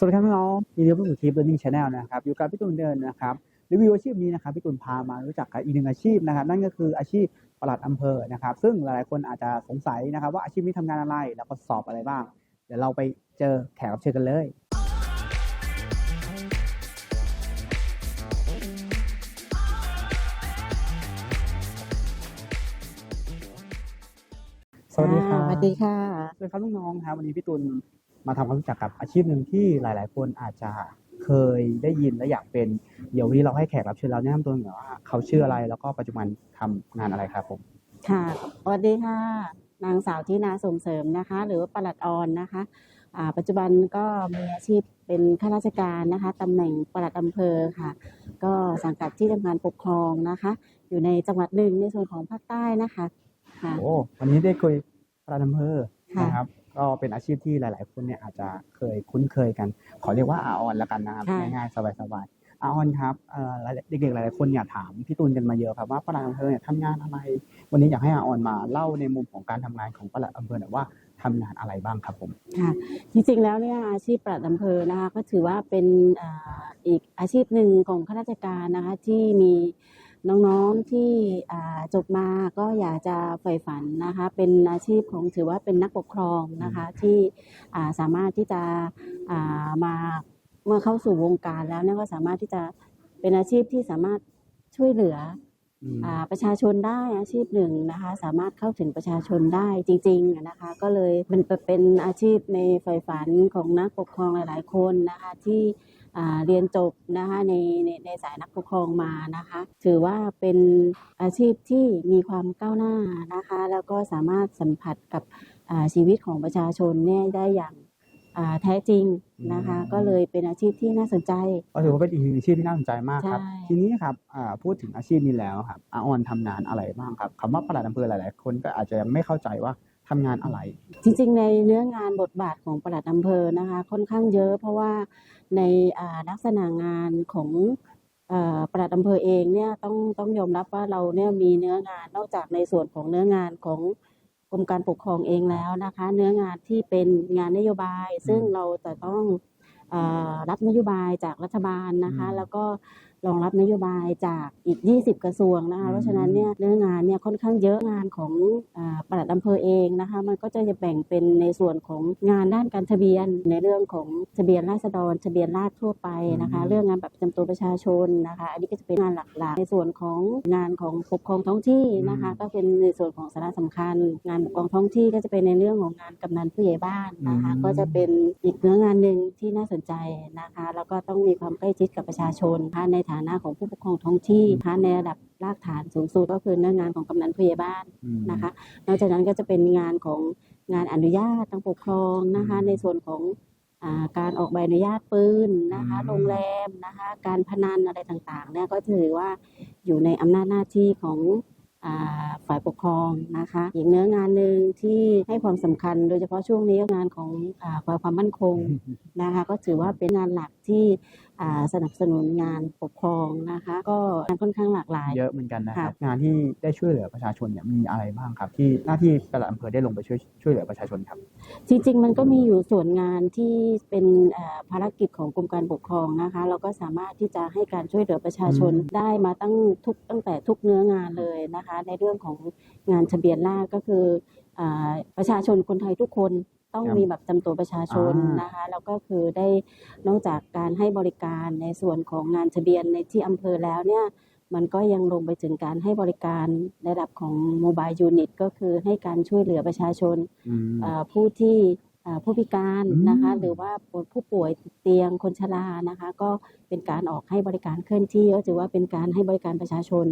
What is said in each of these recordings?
สวัสดีครับน้องๆยินดีต้อนรับสู่ทีม Learning Channel นะครับ อยู่กับพี่ตุลเดินนะครับ รีวิวอาชีพนี้นะครับ พี่ตุลพามารู้จักกับอีกหนึ่งอาชีพนะครับ นั่นก็คืออาชีพปลัดอำเภอ นะครับ ซึ่งหลายๆ คนอาจจะสงสัยนะครับ ว่าอาชีพนี้ทำงานอะไร แล้วก็สอบอะไรบ้าง เดี๋ยวเราไปเจอแขกรับเชิญกันเลย สวัสดีครับ สวัสดีค่ะ สวัสดีครับน้องๆครับวันนี้พี่ตุล มาทำความรู้จักกับอาชีพหนึ่งที่หลาย ๆ คนอาจจะเคยได้ยินและอยากเป็น เดี๋ยววันนี้เราให้แขกรับเชิญเราแนะนำตัวหน่อยว่าเขาชื่ออะไรแล้วก็ปัจจุบันทำงานอะไรครับผม ค่ะสวัสดีค่ะ นางสาวที่นาส่งเสริมนะคะ หรือว่าปลัดออนนะคะอ่าปัจจุบันก็มีอาชีพเป็นข้าราชการนะคะตำแหน่งปลัดอำเภอค่ะ ก็สังกัดที่ทำงานปกครองนะคะ อยู่ในจังหวัดหนึ่งในส่วนของภาคใต้นะคะค่ะ โอ้วันนี้ได้คุยประธานอำเภอค่ะ นะครับ ก็เป็นอาชีพที่หลาย ๆ คนเนี่ยอาจจะเคยคุ้นเคยกัน ขอเรียกว่าอาออนแล้วกันนะครับค่ะง่ายๆสบายๆอาออนครับเอ่อเด็กๆหลายๆคนอยากถามพี่ตุลกันมาเยอะครับว่าประธานอำเภอเนี่ยทำงานอะไร วันนี้อยากให้อาออนมาเล่าในมุมของการทำงานของประหลัดอำเภอหน่อยว่าทำงานอะไรบ้างครับผมค่ะจริงๆแล้วเนี่ยอาชีพปลัดอำเภอนะคะก็ถือว่าเป็นอ่าอีกอาชีพหนึ่งของข้าราชการนะคะที่มี น้องๆที่อ่าจบมาก็อยากจะใฝ่ฝันนะคะ เป็นอาชีพของถือว่าเป็นนักปกครองนะคะที่อ่าสามารถที่จะอ่ามาเมื่อเข้าสู่วงการแล้วเนี่ยก็สามารถที่จะเป็นอาชีพที่สามารถช่วยเหลืออืมอ่า ประชาชนได้อาชีพหนึ่งนะคะสามารถเข้าถึงประชาชนได้จริงๆนะคะก็เลยมันเป็นอาชีพในฝ่ายฝันของนักปกครองหลาย ๆ คนนะคะที่เรียนจบนะคะในในในสายนักปกครองมานะคะถือว่าเป็นอาชีพที่มีความก้าวหน้านะคะแล้วก็สามารถสัมผัสกับชีวิตของประชาชนเนี่ยได้อย่าง แท้จริงนะคะอืมก็เลยเป็นอาชีพที่น่าสนใจก็ถือว่าเป็นอีกหนึ่งอาชีพที่น่าสนใจมากครับใช่ทีนี้ครับอ่าพูดถึงอาชีพนี้แล้วครับอาออนทำงานอะไรบ้างครับคำว่าปลัดอำเภอหลาย ๆ คนก็อาจจะยังไม่เข้าใจว่าทำงานอะไร จริง ๆ ในเนื้องานบทบาทของปลัดอำเภอนะคะ ค่อนข้างเยอะ เพราะว่าในอ่าลักษณะงานของเอ่อปลัดอำเภอเองเนี่ยต้องต้องยอมรับว่าเราเนี่ยมีเนื้องานนอกจากในส่วนของเนื้องานของ กรมการปกครองเองแล้วนะคะ เนื้องานที่เป็นงานนโยบาย ซึ่งเราจะต้องเอ่อรับนโยบายจากรัฐบาลนะคะอืมแล้วก็ รองรับนโยบายจากอีก 20 กระทรวงนะคะอืมเพราะฉะนั้นเนี่ยเนื้องานเนี่ยค่อนข้างเยอะงานของอ่าปลัดอำเภอเองนะคะมันก็จะแบ่งเป็นในส่วนของงานด้านการทะเบียน ในเรื่องของทะเบียนราษฎรทะเบียนราษฎรทั่วไปนะคะอืมเรื่องงานแบบประจำตัวประชาชนนะคะอันนี้ก็จะเป็นงานหลักๆ ในส่วนของงานของปกครองท้องที่นะคะก็เป็นในส่วนของสาระสำคัญ งานปกครองท้องที่ก็จะเป็นในเรื่องของงานกำนันผู้ใหญ่บ้านนะคะอืมก็จะเป็นอีกเนื้องานหนึ่งที่น่าสนใจนะคะแล้วก็ต้องมีความใกล้ชิดกับประชาชนนะคะในฐานะของผู้ปกครองท้องที่นะคะในระดับรากฐานสูงสุดก็คือเนื้องานของกำนันผู้ใหญ่บ้านอืมนะคะนอกจากนั้นก็จะเป็นงานของงานอนุญาตทางปกครองนะคะอืมในส่วนของอาการออกใบอนุญาตปืนนะคะอืมโรงแรมนะคะการพนันอะไรต่างๆเนี่ยก็ถือว่าอยู่ในอำนาจหน้าที่ของอ่าฝ่ายปกครองนะคะอีกเนื้องานหนึ่งที่ให้ความสำคัญโดยเฉพาะช่วงนี้ก็งานของอาฝ่ายความมั่นคงนะคะก็ถือว่าเป็นงานหลักที่อ่า สนับสนุนงานปกครองนะคะ ก็งานค่อนข้างหลากหลาย เยอะเหมือนกันนะครับค่ะงานที่ได้ช่วยเหลือประชาชนเนี่ยมีอะไรบ้างครับ ที่หน้าที่ปลัดอำเภอได้ลงไปช่วยช่วยเหลือประชาชนครับ จริง ๆ มันก็มีอยู่ส่วนงานที่เป็นเอ่อภารกิจของกรมการปกครองนะคะ เราก็สามารถที่จะให้การช่วยเหลือประชาชนอืมได้มาตั้งทุกตั้งแต่ทุกเนื้องานเลยนะคะ ในเรื่องของงานทะเบียนราษฎรก็คืออาประชาชนคนไทยทุกคน ต้องครับมีแบบจำตัวประชาชนอ่านนะคะแล้วก็คือได้นอกจากการให้บริการในส่วนของงานทะเบียนในที่อำเภอแล้วเนี่ยมันก็ยังลงไปถึงการให้บริการในระดับของโมบายยูนิตก็คือให้การช่วยเหลือประชาชนอืมเอ่อผู้ที่เอ่อผู้พิการอืมนะคะหรือว่าผู้ป่วยติดเตียงคนชรานะคะ ก็เป็นการออกให้บริการเคลื่อนที่ก็ถือว่าเป็นการให้บริการประชาชน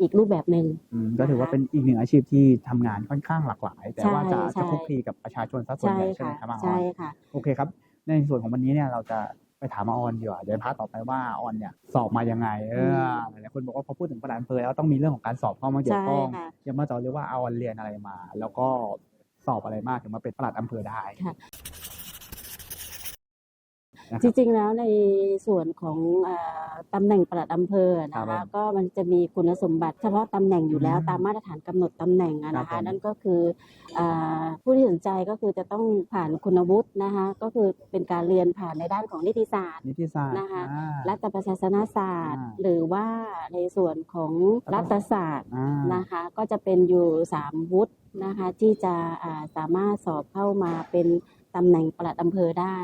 อีกรูปแบบหนึ่ง อืมก็ถือว่าเป็นอีกหนึ่งอาชีพที่ทำงานค่อนข้างหลากหลาย แต่ใช่ว่าจะใช่ จะคลุกคลีกับประชาชนซะส่วนใช่ใหญ่ใช่ไหมค่ะครับอาอใช่อนค่ะ โอเคครับ ในส่วนของวันนี้เนี่ยเราจะไปถามอาออนดีกว่าเดี๋ยวพาร์ทต่อไปว่าอาออนเนี่ยสอบมายังไงเออหลายๆคนบอกว่าพอพูดถึงประธานอำเภอแล้วต้องมีเรื่องของการสอบเข้ามาเกี่ยวข้องใช่ค่ะเดี๋ยวมาเจาะเลยว่าอาออนเรียนอะไรมา แล้วก็สอบอะไรมากถึงมาเป็นปลัดอำเภอได้ค่ะนะค จรับริงๆแล้วในส่วนของเอ่อตำแหน่งปลัดอำเภอนะครัคะบผมก็มันจะมีคุณสมบัติเฉพาะตำแหน่งอยู่แล้วอืมตามมาตรฐานกำหนดตำแหน่งอะนะครัคะบผมนั่นก็คือเอ่อผู้ที่สนใจก็คือจะต้องผ่านคุณวุฒินะคะก็คือเป็นการเรียนผ่านในด้านของนิติศาสตร์นิติศาสตร์นะคะอ่ารัฐประศาสนศาสตร์อ่าหรือว่าในส่วนของรัฐศาสตร์อ่านะคะก็จะเป็นอยู่สามวุฒิ นะคะที่จะอ่าสามารถสอบเข้ามาเป็นตำแหน่งปลัดอำเภอได้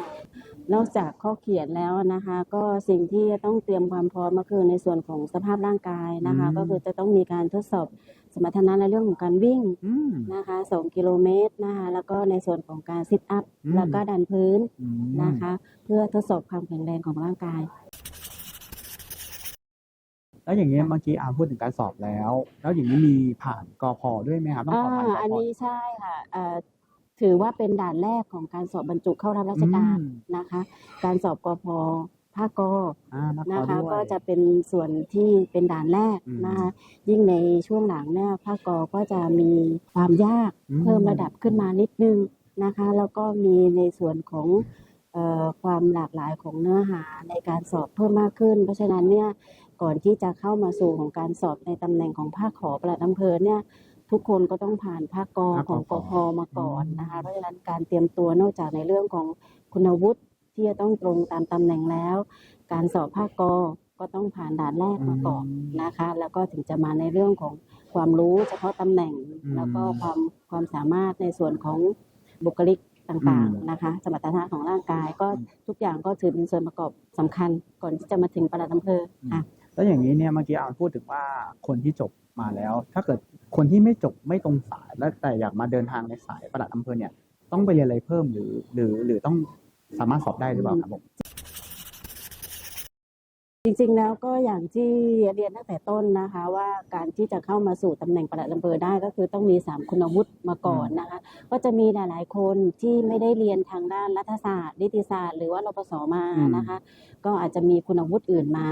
นอกจากข้อเขียนแล้วนะคะ ก็สิ่งที่จะต้องเตรียมความพร้อมก็คือในส่วนของสภาพร่างกายนะคะอืมก็คือจะต้องมีการทดสอบสมรรถนะในเรื่องของการวิ่งอืมนะคะ2กิโลเมตรนะคะแล้วก็ในส่วนของการซิทอัพอืมแล้วก็ดันพื้นอืมนะคะ เพื่อทดสอบความแข็งแรงของร่างกาย แล้วอย่างนี้ยเมื่อกี้อาพูดถึงการสอบแล้ว แล้วอย่างนี้มีผ่านกพด้วยไหมครับต้องสอบผ่านกอ่าอันพนี้ใช่ค่ะเอ่อถือว่าเป็นด่านแรกของการสอบบรรจุเข้ารับราชการอืมนะคะ การสอบกพภาคกอ่านักนะขอคะด้วยก็จะเป็นส่วนที่เป็นด่านแรกอืมนะคะยิ่งในช่วงหลังเนี่ยภาคกก็จะมีความยากอืมเพิ่มระดับขึ้นมานิดนึงนะคะแล้วก็มีในส่วนของเอ่อความหลากหลายของเนื้อหาในการสอบเพิ่มมากขึ้น เพราะฉะนั้นเนี่ย ก่อนที่จะเข้ามาสู่ของการสอบในตำแหน่งของภาคขอปลัดอำเภอเนี่ยทุกคนก็ต้องผ่านภาคกภาคกของกพมาก่อนอืมนะคะเพราะฉะนั้นการเตรียมตัวนอกจากในเรื่องของคุณวุฒิที่จะต้องตรงตามตำแหน่งแล้ว การสอบภาคกก็ต้องผ่านด่านแรกมาก่อนอืมนะคะ แล้วก็ถึงจะมาในเรื่องของความรู้เฉพาะตำแหน่งอืมแล้วก็ความความสามารถในส่วนของบุคลิกต่างอืมๆนะคะ สมรรถนะของร่างกายก็อืมทุกอย่างก็ถือเป็นส่วนประกอบสำคัญ ก่อนที่จะมาถึงปลัดอำเภอค่ะ แล้วอย่างนี้เนี่ยเมื่อกี้อาพูดถึงว่าคนที่จบมาแล้ว ถ้าเกิดคนที่ไม่จบไม่ตรงสายแล้วแต่อยากมาเดินทางในสายประหลัดอำเภอเนี่ย ต้องไปเรียนอะไรเพิ่มหรือ หรือหรือต้องสามารถสอบได้หรือเปล่าครับผม จริงๆแล้วก็อย่างที่เรียนตั้งแต่ต้นนะคะ ว่าการที่จะเข้ามาสู่ตำแหน่งปลัดอำเภอได้ก็คือต้องมี 3 คุณวุฒิมาก่อนนะคะ ก็จะมีหลายๆคนที่ไม่ได้เรียนทางด้านรัฐศาสตร์นิติศาสตร์หรือว่ารปศมาอืมนะคะ ก็อาจจะมีคุณวุฒิอื่นมา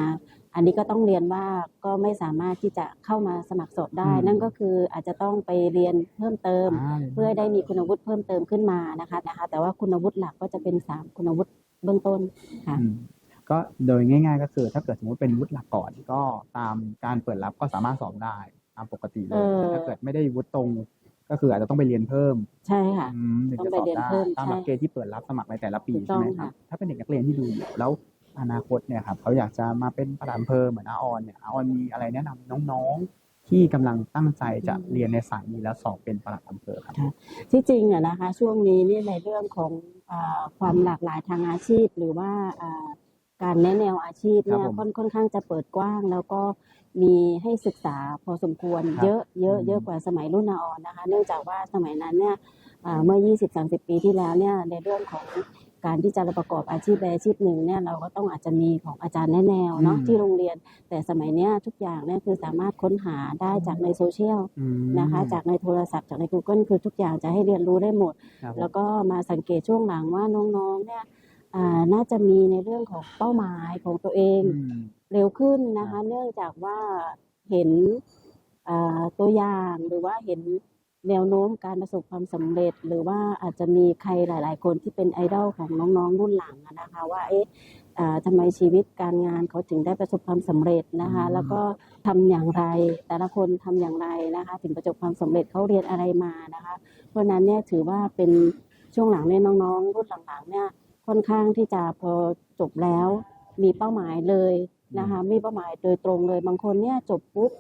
อันนี้ก็ต้องเรียนว่าก็ไม่สามารถที่จะเข้ามาสมัครสอบได้ นั่นก็คืออาจจะต้องไปเรียนเพิ่มเติมาเพื่อให้ได้มีคุณวุฒิเพิ่มเติมขึ้นมานะคะนะคะ แต่ว่าคุณวุฒิหลักก็จะเป็น 3 คุณวุฒิเบื้องต้นค่ะอืม ก็โดยง่าย ๆ ก็คือ ถ้าเกิดสมมติเป็นวุฒิหลักก่อนก็ตามการเปิดรับก็สามารถสอบได้ตามปกติเลเอยอถ้าเกิดไม่ได้วุฒิตรงก็คืออาจจะต้องไปเรียนเพิ่มใช่ค่ะอืมถึงต้องจะไปสอบเรียนได้เพิ่มตามหลักใช่เกณฑ์ที่เปิดรับสมัครในแต่ละปีถูกต้ใช่องไหมครับค่ะถ้าเป็นเด็กนักเรียนที่ดูอยู่แล้วอนาคตเนี่ยครับเขาอยากจะมาเป็นประธานอำเภอเหมือนอาออนเนี่ยอาออนมีอะไรแนะนำน้องๆ ที่กำลังตั้งใจจะเรียนในสายนี้แล้วสอบเป็นประหลัดอำเภอครับที่จริงอะนะคะ ช่วงนี้เนี่ยในเรื่องของอาความหลากหลายทางอาชีพหรือว่าอ่า การแนะแนวอาชีพเนี่ยครับผมค่อนค่อนข้างจะเปิดกว้าง แล้วก็มีให้ศึกษาพอสมควร ครับเยอะเยอะอืมเยอะกว่าสมัยรุ่นอาออนนะคะ เนื่องจากว่าสมัยนั้นเนี่ยอ่าเมื่อ 20-30 ปีที่แล้วเนี่ยในเรื่องของการที่จะประกอบอาชีพใดอาชีพหนึ่งเนี่ยเราก็ต้องอาจจะมีของอาจารย์แนะแนวเนาะอืม ที่โรงเรียน แต่สมัยเนี้ยทุกอย่างเนี่ยคือสามารถค้นหาได้จากในโซเชียล อืมนะคะจากในโทรศัพท์จากใน Google คือทุกอย่างจะให้เรียนรู้ได้หมด ครับผม แล้วก็มาสังเกตช่วงหลังว่าน้องๆเนี่ยอ่า น่าจะมีในเรื่องของเป้าหมายของตัวเองอืมเร็วขึ้นนะครัคะบเนื่องจากว่าเห็นอ่าตัวอย่างหรือว่าเห็นแนวโน้มการประสบความสำเร็จ หรือว่าอาจจะมีใครหลาย ๆ คนที่เป็นไอดอลของน้องๆรุ่นหลังอะนะคะ ว่าเอ๊ะอ่าทำไมชีวิตการงานเขาถึงได้ประสบความสำเร็จนะคะอืมแล้วก็ทำอย่างไร แต่ละคนทำอย่างไรนะคะ ถึงประสบความสำเร็จเขาเรียนอะไรมานะคะ เพราะฉะนั้นเนี่ยถือว่าเป็นช่วงหลังเนี่ยน้องๆรุ่นหลังๆเนี่ย ค่อนข้างที่จะพอจบแล้ว มีเป้าหมายเลยนะคะมีเป้าหมายโดยตรงเลย บางคนเนี่ยจบปุ๊บ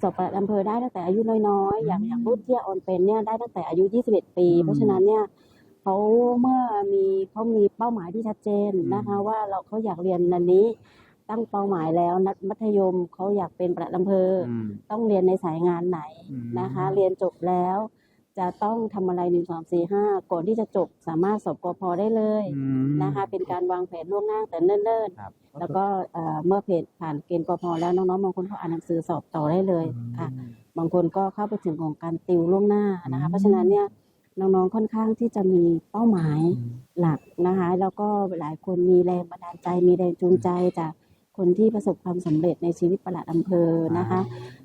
สอบปลัดอำเภอได้ตั้งแต่อายุน้อยๆ อย่างอย่างรุ่นที่ออนเป็นเนี่ยได้ตั้งแต่อายุ 21 ปีอืมเพราะฉะนั้นเนี่ยเขาเมื่อมีเขามีเป้าหมายที่ชัดเจนนะคะว่าเราเขาอยากเรียนนันนี้ตั้งเป้าหมายแล้วนัดมัธยมเขาอยากเป็นปลัดอำเภอออืมต้องเรียนในสายงานไหนอืมนะคะ เรียนจบแล้ว จะต้องทำอะไรหนึ่งสองสี่ห้าก่อนที่จะจบสามารถสอบกพได้เลยอืมนะคะ เป็นการวางแผนล่วงหน้าแต่เนิ่นครับๆแล้วก็เอ่อเมื่อเพจผ่านเกณฑ์กพแล้วน้องๆบางคนเขาอ่านหนังสือสอบต่อได้เลยค่ะ บางคนก็เข้าไปถึงของการติวล่วงหน้านะคะอืมเพราะฉะนั้นเนี่ยน้องๆค่อนข้างที่จะมีเป้าหมายอืมหลักนะคะ แล้วก็หลายคนมีแรงบันดาลใจมีแรงจูงใจจากคนที่ประสบความสำเร็จในชีวิตประหลัดอำเภอนะคะ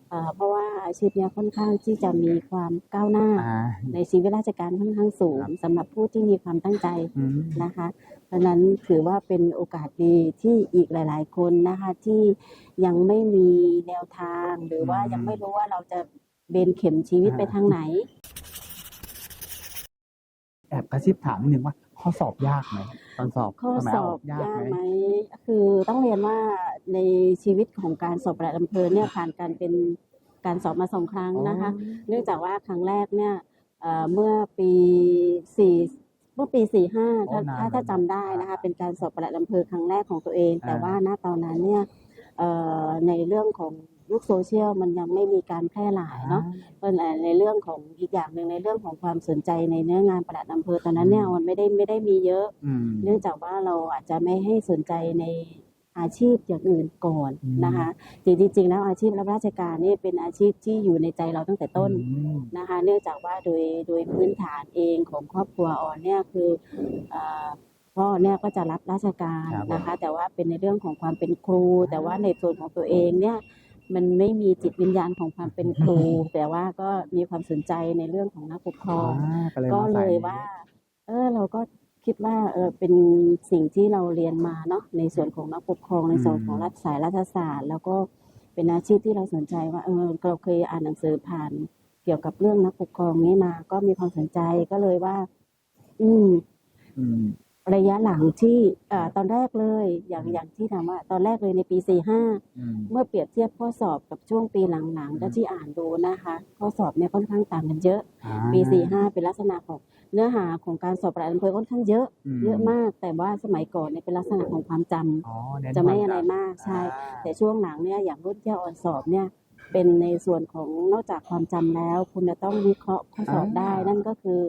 เอ่อเพราะว่าอาชีพเนี้ยค่อนข้างที่จะมีความก้าวหน้าอ่าในชีวิตราชการค่อนข้างสูงครับสำหรับผู้ที่มีความตั้งใจอืมนะคะเพราะฉะนั้นถือว่าเป็นโอกาสดีที่อีกหลาย ๆ คนนะคะที่ยังไม่มีแนวทาง หรือว่าอืมยังไม่รู้ว่าเราจะเบนเข็มชีวิตอ่าไปทางไหน แอบกระซิบถามนิดนึงว่า ข้อสอบยากไหมตอนสอบข้อสมัยสเาอบยากไหมไหมคือต้องเรียนว่าในชีวิตของการสอบประหลัดอำเภอเนี่ยผ่านการเป็นการสอบมาสองครั้งนะคะ เนื่องจากว่าครั้งแรกเนี่ยเอ่อเมื่อปีสี่เมื่อปีสี่ห้าโอ้ถ้านานถ้าแล้วถ้าจำได้นะคะ เป็นการสอบประหลัดอำเภอครั้งแรกของตัวเองอ่าแต่ว่าณตอนนั้นเนี่ยเอ่อในเรื่องของ ยุคโซเชียลมันยังไม่มีการแพร่หลายเนาะก็ในเรื่องของอีกอย่างหนึ่งในเรื่องของความสนใจในเนื้องานประหลัดอำเภอตอนนั้นเนี่ยอืมมันไม่ได้ไม่ได้มีเยอะอืมเนื่องจากว่าเราอาจจะไม่ให้สนใจในอาชีพอย่างอื่นก่อนอืมนะคะจริงๆแล้วอาชีพรับราชการนี่เป็นอาชีพที่อยู่ในใจเราตั้งแต่ต้นอืมนะคะ เนื่องจากว่าโดยโดยพื้นฐานเองของครอบครัวออนเนี่ยคือเอ่อพ่อเนี่ยก็จะรับราชการครับผมนะคะ แต่ว่าเป็นในเรื่องของความเป็นครู แต่ว่าในส่วนของตัวเองเนี่ย มันไม่มีจิตวิญญาณของความเป็นครู แต่ว่าก็มีความสนใจในเรื่องของนักปกครองอ่าก็เลยก็มาเลใส่ยว่า เออเราก็คิดว่าเออเป็นสิ่งที่เราเรียนมาเนาะในส่วนของนักปกครองในส่วนของรัฐสายรัฐศาสตร์ แล้วก็เป็นอาชีพที่เราสนใจว่าเออเราเคยอ่านหนังสือผ่านเกี่ยวกับเรื่องนักปกครองนี้มา ก็มีความสนใจก็เลยว่า อืมอืม ระยะหลังที่เอ่อตอนแรกเลยอย่างอย่างที่ถามว่าตอนแรกเลยในปีสี่ห้าอืมเมื่อเปรียบเทียบข้อสอบกับช่วงปีหลังๆแล้วที่อ่านดูนะคะ ข้อสอบเนี่ยค่อนข้างต่างกันเยอะ อ่าปีสี่ห้าเป็นลักษณะของเนื้อหาของการสอบประหลัดอำเภอค่อนข้างเยอะเยอะมาก แต่ว่าสมัยก่อนเนี่ยเป็นลักษณะของความจำอ๋อเน้นจะไม่ควาอะไรจำมากใช่ อ่า แต่ช่วงหลังเนี่ยอย่างรุ่นที่ออนสอบเนี่ยเป็นในส่วนของนอกจากความจำแล้ว คุณจะต้องวิเคราะห์ข้อสอบได้นั่นก็คือ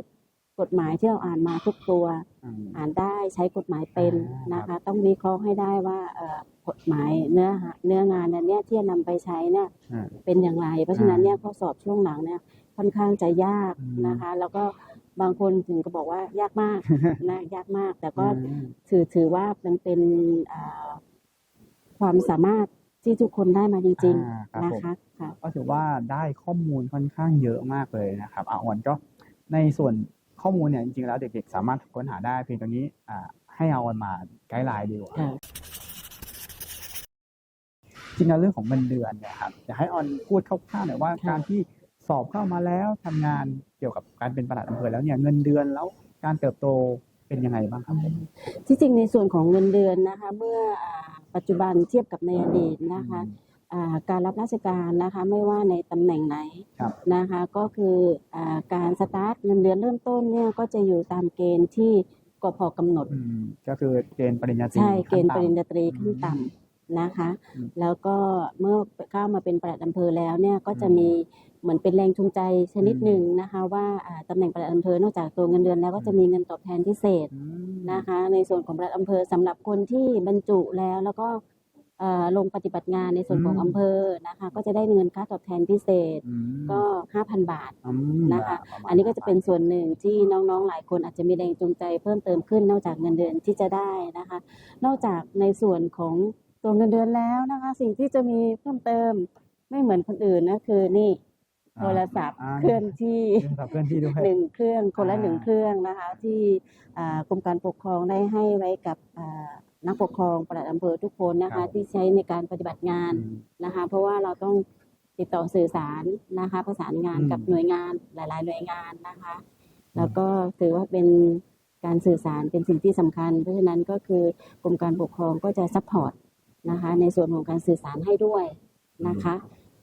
กฎหมายที่เราอ่านมาทุกตัวอืมอ่านได้ใช้กฎหมายเป็นอ่านนะคะ ต้องวิเคราะห์ให้ได้ว่าเอ่อกฎหมายเนื้อหาเนื้องานอันเนี้ยที่จะนำไปใช้เนี่ยอ่าเป็นอย่างไร เพราะฉะนั้นอ่าเนี่ยข้อสอบช่วงหลังเนี่ยค่อนข้างจะยากอืมนะคะ แล้วก็บางคนถึงก็บอกว่ายากมากนะยากมาก แต่ก็อืมถือถือว่ามันเป็นอ่าความสามารถที่ทุกคนได้มาจริงอ่าครับผมๆนะคะค่ะก็ถือว่าได้ข้อมูลค่อนข้างเยอะมากเลยนะครับอะอ่อนก็ในส่วน ข้อมูลเนี่ยจริงๆแล้วเด็กๆ สามารถค้นหาได้เพียงตรงนี้อ่าให้เอามันมาไกด์ไลน์ดีกว่าค่ะจริงๆแล้วเรื่องของเงินเดือนเนี่ยครับอยากให้ออนพูดคร่าวๆหน่อยว่าค่ะการที่สอบเข้ามาแล้วทำงานเกี่ยวกับการเป็นปลัดอำเภอแล้วเนี่ยเงินเดือนแล้วการเติบโตเป็นยังไงบ้างครับผมที่จริงในส่วนของเงินเดือนนะคะ เมื่ออ่าปัจจุบันเทียบกับในอดีตนะคะอ่า การรับราชการนะคะไม่ว่าในตำแหน่งไหนครับนะคะก็คืออาการสตาร์ทเงินเดือนเริ่มต้นเนี่ยก็จะอยู่ตามเกณฑ์ที่กพกำหนดอืมก็คือเกณฑ์ปริญญาตรีใช่เกณฑ์ปขั้นริญต่ำญาตรีขั้นต่ำนะคะอืมแล้วก็เมื่อเข้ามาเป็นปลัดอำเภอแล้วเนี่ยก็จะอืมมีเหมือนเป็นแรงจูงใจชนิดอืมหนึ่งนะคะว่าอ่าตำแหน่งปลัดอำเภอนอกจากตัวเงินเดือนแล้วก็จะมีเงินตอบแทนพิเศษอืมนะคะ ในส่วนของปลัดอำเภอสำหรับคนที่บรรจุแล้วแล้วก็เอ่อ ลงปฏิบัติงานในส่วนของอืมอำเภอนะคะ ก็จะได้เงินค่าตอบแทนพิเศษอืมก็5,000 บาทอืมนะคะประมาณอันนี้ก็จะเป็นส่วนหนึ่งที่น้องๆหลายคนอาจจะมีแรงจูงใจเพิ่มเติมขึ้นนอกจากเงินเดือนที่จะได้นะคะ นอกจากในส่วนของตัวเงินเดือนแล้วนะคะ สิ่งที่จะมีเพิ่มเติมไม่เหมือนคนอื่นนะคือนี่โทรศัพท์าเคลื่อนที่เรื่องกับเพื่อนที่ด้วยหนึ่งเครื่องคนละอ่าหนึ่งเครื่องนะคะ ที่อ่ากรมการปกครองได้ให้ไว้กับอ่า นักปกครองปลัดอำเภอทุกคนนะคะที่ใช้ในการปฏิบัติงานอืมนะคะ เพราะว่าเราต้องติดต่อสื่อสารนะคะ ประสานงานอืม กับหน่วยงานหลาย ๆ หน่วยงานนะคะ แล้วก็ถือว่าเป็นการสื่อสารเป็นสิ่งที่สำคัญ เพราะฉะนั้นก็คือกรมการปกครองก็จะซัพพอร์ตนะคะ ในส่วนของการสื่อสารให้ด้วยนะคะ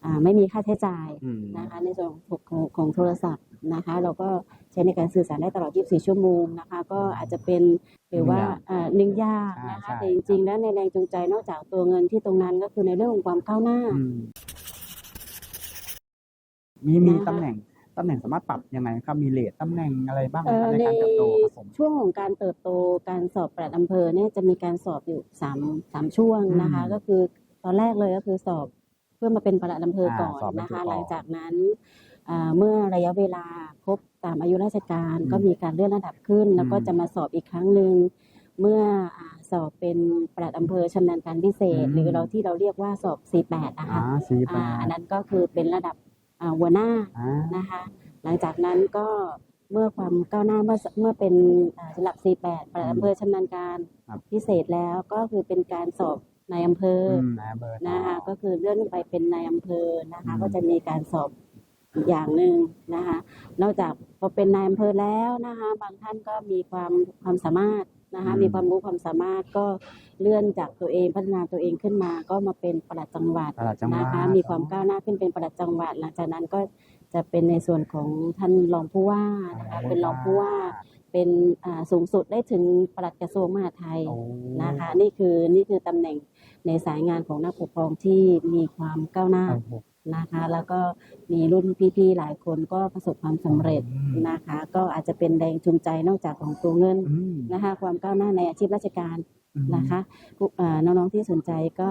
อ่าไม่มีค่าใช้จ่าย อืม นะคะในส่วนของของของโทรศัพท์นะคะ เราก็ใช้ในการสื่อสารได้ตลอด 24 ชั่วโมงนะคะ ก็อาจจะเป็น หรือว่าอ่าหนึ่งยากนะคะอ่าใช่แต่จริงๆแล้วในแรงจูงใจนอกจากตัวเงินที่ตรงนั้นก็คือในเรื่องของความก้าวหน้าอืมมีมีนะคะตำแหน่งตำแหน่งสามารถปรับยังไงครับมีเลทตำแหน่งอะไรบ้างไหมเอ่คอรับในในการเติบโตครับผมช่วงของการเติบโตการสอบปลัดอำเภอเนี่ยจะมีการสอบอยู่สามสามช่วงนะคะอืมก็คือตอนแรกเลยก็คือสอบเพื่อมาเป็นปลัดอำเภอก่อนอ่าสอบบรรจุนะคะก่อนหลังจากนั้นอ่าเมื่อระยะเวลาครบ ตามอายุราชการอืมก็มีการเลื่อนระดับขึ้น แล้วก็อืมจะมาสอบอีกครั้งหนึ่งเมื่ออ่าสอบเป็นปลัดอำเภอชำนาญการพิเศษอืมหรือเราที่เราเรียกว่าสอบ 48 นะคะอ่าสี่แปอ่าดอันนั้นก็คือเป็นระดับอ่าหัวหน้าอ่านะคะ หลังจากนั้นก็เมื่อความก้าวหน้าเมื่อเมื่อเป็นอ่าระดับ 48 ปลัดอำเภอชำนาญการครับพิเศษแล้วก็คือเป็นการสอบในอำเภอออืมนายอำเภอต่อนะคะก็คือเลื่อนไปเป็นนายอำเภอนะคะอืมก็จะมีการสอบ อีกอย่างหนึ่งนะคะ นอกจากพอเป็นนายอำเภอแล้วนะคะ บางท่านก็มีความความสามารถนะคะ มีความรู้ความสามารถก็เลื่อนจากตัวเองพัฒนาตัวเองขึ้นมา ก็มาเป็นปลัดจังหวัดตลาดจังหวัด นะคะ มีความก้าวหน้าขึ้นเป็นปลัดจังหวัด หลังจากนั้นก็จะเป็นในส่วนของท่านรองผู้ว่านะคะ เป็นรองผู้ว่า เป็นอ่าสูงสุดได้ถึงปลัดกระทรวงมหาดไทย โอ้ นะคะ นี่คือนี่คือตำแหน่งในสายงานของนักปกครองที่มีความก้าวหน้า โอ้โห นะคะ แล้วก็มีรุ่นพี่ๆหลายคนก็ประสบความสำเร็จอืมนะคะ ก็อาจจะเป็นแรงจูงใจนอกจากของตัวเงินอืมนะคะ ความก้าวหน้าในอาชีพราชการอืมนะคะผู้อ่าน้องๆที่สนใจก็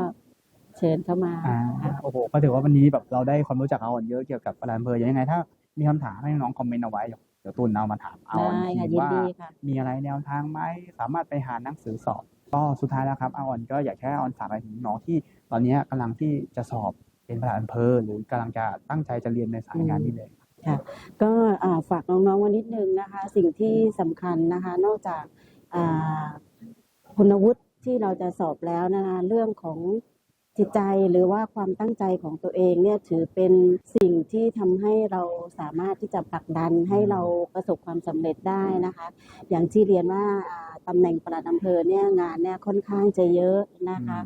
เชิญเข้ามาอ่าค่ะโอ้โหก็ถือว่าวันนี้แบบเราได้ความรู้จักอาออนเยอะเกี่ยวกับปลัดอำเภอยังไง ถ้ามีคำถามให้น้องคอมเมนต์เอาไว้เดี๋ยวตุนเอามาถามอาออนได้ทีค่ะยินว่าดีค่ะมีอะไรแนวทางไหมสามารถไปหาหนังสือสอบก็สุดท้ายแล้วครับอาออนก็อยากให้อาออนฝากอะไรถึงน้องที่ตอนนี้กำลังที่จะสอบ เป็นประธานอำเภอหรือกำลังจะตั้งใจจะเรียนในสายงานนี้เลยค่ะก็ฝากน้องๆวันิดนึงนะคะ สิ่งที่สำคัญนะคะ นอกจากคุณวุฒิที่เราจะสอบแล้วนะคะเรื่องของ จิตใจหรือว่าความตั้งใจของตัวเองเนี่ยถือเป็นสิ่งที่ทำให้เราสามารถที่จะผลักดันให้เราประสบความสำเร็จได้นะคะ อย่างที่เรียนว่าอ่าตำแหน่งปลัดอำเภอเนี่ยงานเนี่ยค่อนข้างจะเยอะนะคะ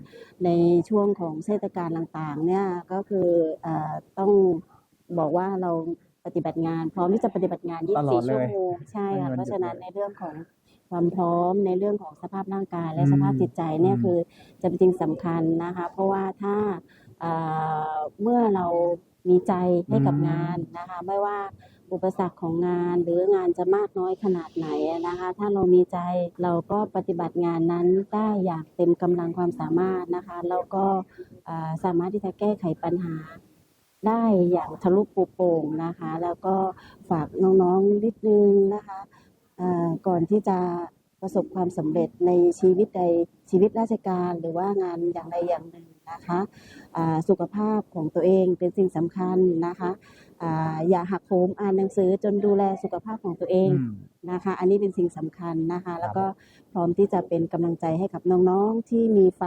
ในช่วงของเทศกาลต่างๆเนี่ยก็คือเอ่อต้องบอกว่าเราปฏิบัติงาน พร้อมที่จะปฏิบัติงานตลอด24เลยชั่วโมงใช่ไม่ค่ะมีวันเพราะฉะนั้นหยุดเลยในเรื่องของ ความพร้อมในเรื่องของสภาพร่างกายและอืมสภาพจิตใจเนี่ยอืมคือจะเป็นสิ่งสำคัญนะคะ เพราะว่าถ้าเอ่อเมื่อเรามีใจให้กับงานนะคะ ไม่ว่าอุปสรรคของงานหรืองานจะมากน้อยขนาดไหนนะคะ ถ้าเรามีใจเราก็ปฏิบัติงานนั้นได้อย่างเต็มกำลังความสามารถนะคะแล้วก็เอ่อสามารถที่จะแก้ไขปัญหาได้อย่างทะลุปูโป่งนะคะ แล้วก็ฝากน้องๆนิดนึงนะคะเอ่อ ก่อนที่จะประสบความสำเร็จในชีวิตใดชีวิตราชการหรือว่างานอย่างใดอย่างหนึ่งนะคะอ่าสุขภาพของตัวเองเป็นสิ่งสำคัญนะคะอ่าอย่าหักโหมอ่านหนังสือจนดูแลสุขภาพของตัวเองอืมนะคะ อันนี้เป็นสิ่งสำคัญนะคะ แล้วก็พร้อมที่จะเป็นกำลังใจให้กับน้องๆที่มีไฟ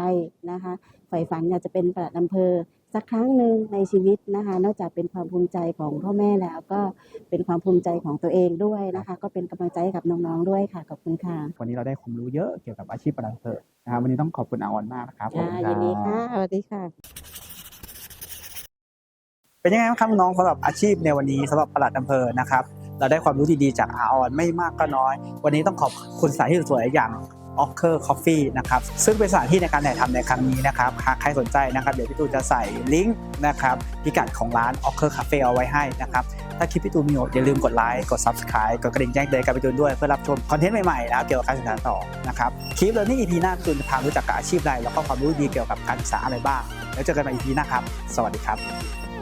นะคะใฝ่ฝันอยากจะเป็นปลัดอำเภอ สักครั้งหนึ่งในชีวิตนะคะ นอกจากเป็นความภูมิใจของพ่อแม่แล้วก็เป็นความภูมิใจของตัวเองด้วยนะคะ ก็เป็นกำลังใจให้กับน้องๆด้วยค่ะขอบคุณค่ะวันนี้เราได้ความรู้เยอะเกี่ยวกับอาชีพปลัดอำเภอนะครับวันนี้ต้องขอบคุณอาออนมากนะครับขอบค่ะคุณครับยินดีค่ะสวัสดีค่ะ เป็นยังไงบ้างครับน้องสำหรับอาชีพในวันนี้สำหรับปลัดอำเภอนะครับ เราได้ความรู้ดีๆจากอาออนไม่มากก็น้อย วันนี้ต้องขอบคุณสถานที่สวยๆอย่าง o c k e r Coffee นะครับซึ่งเป็นสถานที่ในการถ่ายทำในครั้งนี้นะครับหากใครสนใจนะครับเดี๋ยวพี่ตูจะใส่ลิงก์นะครับพิกัดของร้าน o c k e r Cafe เอาไว้ให้นะครับถ้าคลิปพี่ตูมีอย่าลืมกดไลค์กด Subscribe กดกระดิ่งแจ้งเตือนกับพี่ตูด้วยเพื่อรับชมคอนเทนต์ใหม่ๆนะครับเกี่ยวกับการศึกษาต่อนะครับคลิปเรานี่ EP หน้าพี่ตูจะพารู้จักกับอาชีพใดแล้วก็ความรู้ดีเกี่ยวกับการศึกษาอะไรบ้าง แล้วเจอกันใหม่ EP หน้าครับสวัสดีครับ